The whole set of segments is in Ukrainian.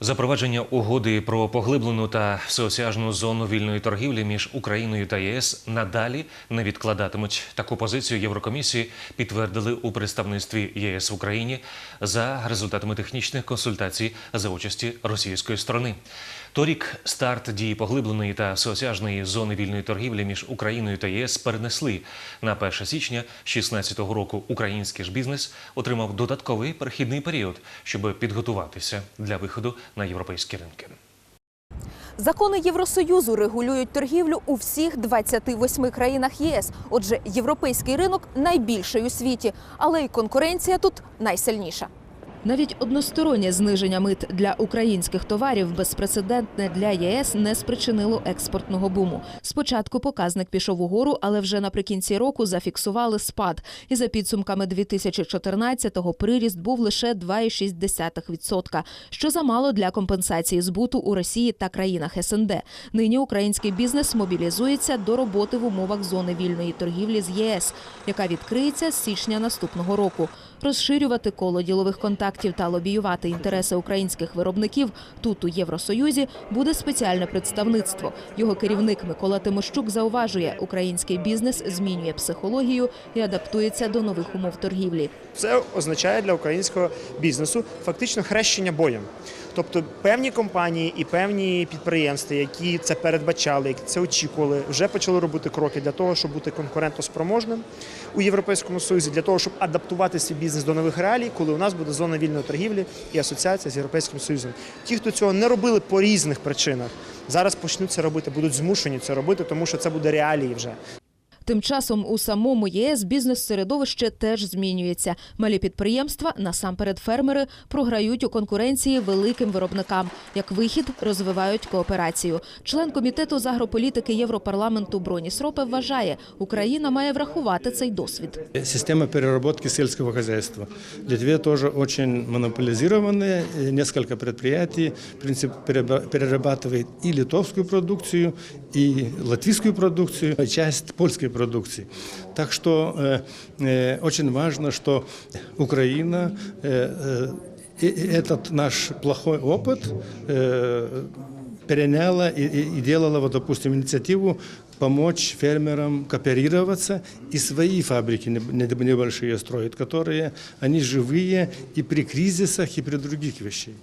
Запровадження угоди про поглиблену та всеосяжну зону вільної торгівлі між Україною та ЄС надалі не відкладатимуть. Таку позицію Єврокомісії підтвердили у представництві ЄС в Україні за результатами технічних консультацій за участі російської сторони. Торік старт дії поглибленої та всеосяжної зони вільної торгівлі між Україною та ЄС перенесли на 1 січня 2016 року. Український ж бізнес отримав додатковий перехідний період, щоб підготуватися для виходу на європейські ринки. Закони Євросоюзу регулюють торгівлю у всіх 28 країнах єС. Отже, європейський ринок найбільший у світі, але й конкуренція тут найсильніша. Навіть одностороннє зниження мит для українських товарів безпрецедентне для ЄС не спричинило експортного буму. Спочатку показник пішов угору, але вже наприкінці року зафіксували спад. І за підсумками 2014-го приріст був лише 2,6%, що замало для компенсації збуту у Росії та країнах СНД. Нині український бізнес мобілізується до роботи в умовах зони вільної торгівлі з ЄС, яка відкриється з січня наступного року. Розширювати коло ділових контактів та лобіювати інтереси українських виробників тут у Євросоюзі буде спеціальне представництво. Його керівник Микола Тимощук зауважує, український бізнес змінює психологію і адаптується до нових умов торгівлі. Це означає для українського бізнесу фактично хрещення боєм. Тобто певні компанії і певні підприємства, які це передбачали, які це очікували, вже почали робити кроки для того, щоб бути конкурентоспроможним у Європейському Союзі, для того, щоб адаптувати свій бізнес до нових реалій, коли у нас буде зона вільної торгівлі і асоціація з Європейським Союзом. Ті, хто цього не робили по різних причинах, зараз почнуть це робити, будуть змушені це робити, тому що це буде реалії вже. Тим часом у самому ЄС бізнес-середовище теж змінюється. Малі підприємства, насамперед фермери, програють у конкуренції великим виробникам. Як вихід розвивають кооперацію. Член комітету з агрополітики Європарламенту Броніс Ропе вважає, Україна має врахувати цей досвід. Система переработки сельского хозяйства. Литве тоже очень монополизированная. И Несколько предприятий в принципе, переба- перерабатывает и литовскую продукцию, и латвийскую продукцию, и часть польской продукции. Так что э, э, очень важно, что Украина э, э, этот наш плохой опыт э, переняла и, и- и делала, вот, допустим, инициативу помочь фермерам кооперироваться и свои фабрики неб- неб- небольшие строить, которые они живые и при кризисах, и при других вещах.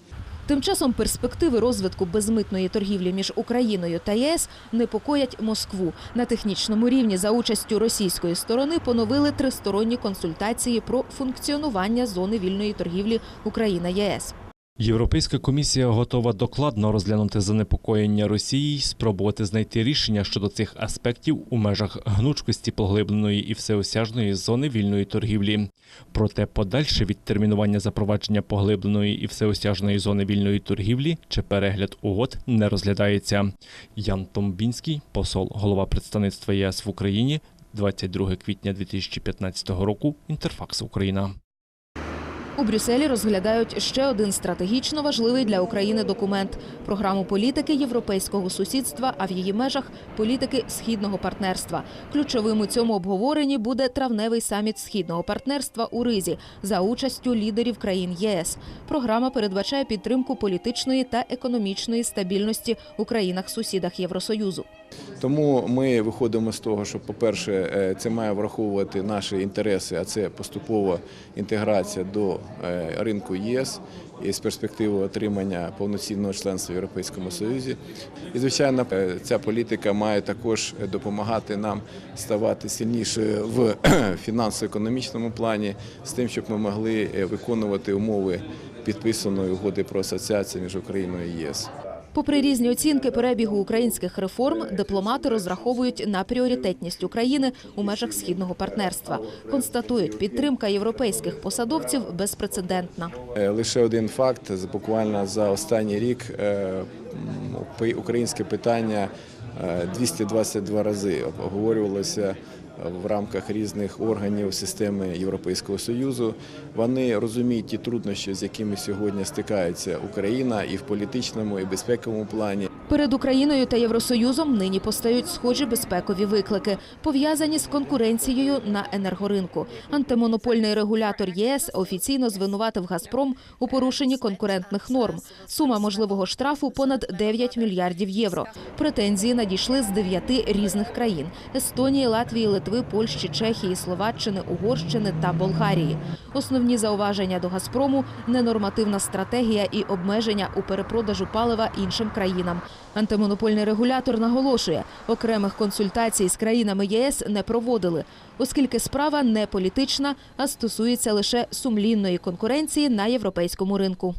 Тим часом перспективи розвитку безмитної торгівлі між Україною та ЄС непокоять Москву. На технічному рівні за участю російської сторони поновили тристоронні консультації про функціонування зони вільної торгівлі Україна-ЄС. Європейська комісія готова докладно розглянути занепокоєння Росії й спробувати знайти рішення щодо цих аспектів у межах гнучкості поглибленої і всеосяжної зони вільної торгівлі. Проте подальше відтермінування запровадження поглибленої і всеосяжної зони вільної торгівлі чи перегляд угод не розглядається. Ян Томбінський, посол, голова представництва ЄС в Україні, 22 квітня 2015 року. Інтерфакс Україна. У Брюсселі розглядають ще один стратегічно важливий для України документ програму політики європейського сусідства, а в її межах політики східного партнерства. Ключовим у цьому обговоренні буде травневий саміт східного партнерства у Ризі за участю лідерів країн ЄС. Програма передбачає підтримку політичної та економічної стабільності у країнах-сусідах Євросоюзу. Тому ми виходимо з того, що, по-перше, е, це має враховувати наші інтереси, а це поступова інтеграція до е, ринку ЄС і з перспективи отримання повноцінного членства в Європейському Союзі. І, звичайно, е, ця політика має також допомагати нам ставати сильнішою в фінансово-економічному плані, з тим, щоб ми могли виконувати умови підписаної угоди про асоціацію між Україною і ЄС. Попри різні оцінки перебігу українських реформ, дипломати розраховують на пріоритетність України у межах східного партнерства. Констатують, підтримка європейських посадовців безпрецедентна. Е, Лише один факт: буквально за останній рік е, українське питання е, 222 рази обговорювалося в рамках різних органів системи Європейського союзу. Вони розуміють ті труднощі, з якими сьогодні стикається Україна і в політичному, і безпековому плані. Перед Україною та Євросоюзом нині постають схожі безпекові виклики, пов'язані з конкуренцією на енергоринку. Антимонопольний регулятор ЄС офіційно звинуватив Газпром у порушенні конкурентних норм. Сума можливого штрафу понад 9 мільярдів євро. Претензії надійшли з дев'яти різних країн: Естонії, Латвії, Литви, Польщі, Чехії, Словаччини, Угорщини та Болгарії. Основні зауваження до Газпрому ненормативна стратегія і обмеження у перепродажу палива іншим країнам. Антимонопольний регулятор наголошує, окремих консультацій з країнами ЄС не проводили, оскільки справа не політична, а стосується лише сумлінної конкуренції на європейському ринку.